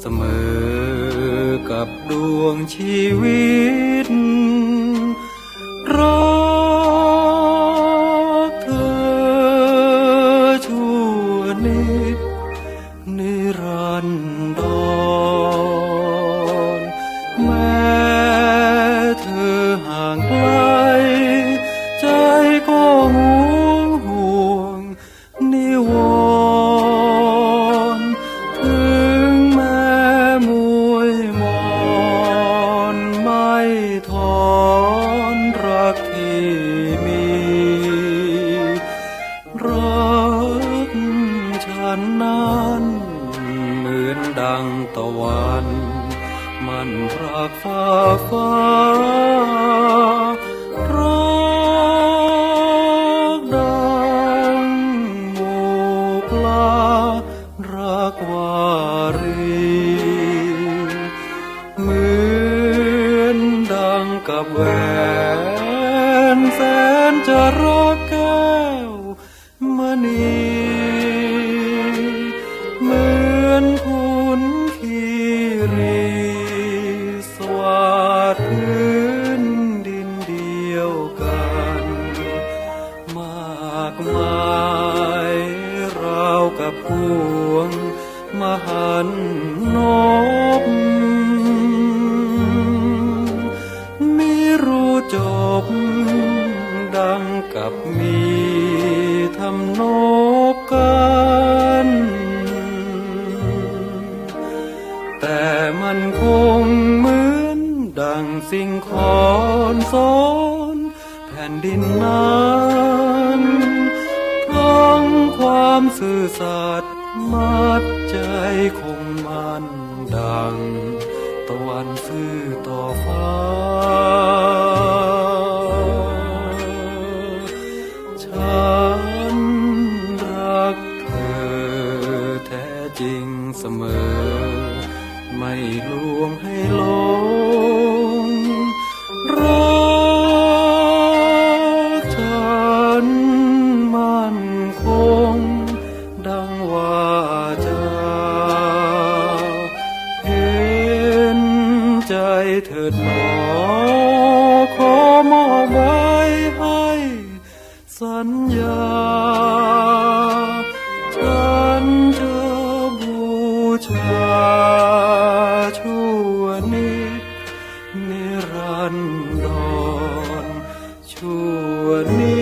เสมอกับดวงชีวิต กที่มีรักฉันนั้นเหมือนดังตะวัน มันรักฟ้าฟ้ารักดังหมูปลารักวารีเหมือนดังกับแหว กันมากมายราวกับพวงมหันนบไม่รู้จบ ดังกับมีทำนบกันแต่มันคงเหมือนดังสิ่งขอนสอน ผ่นดินนั้นทั้งความซื่อสัตย์มัดใจคงมันดัง ตะวันซื่อต่อฟ้า ฉันรักเธอแท้จริงเสมอ ไม่ลวงให้หลง นิรันดรชั่วนิ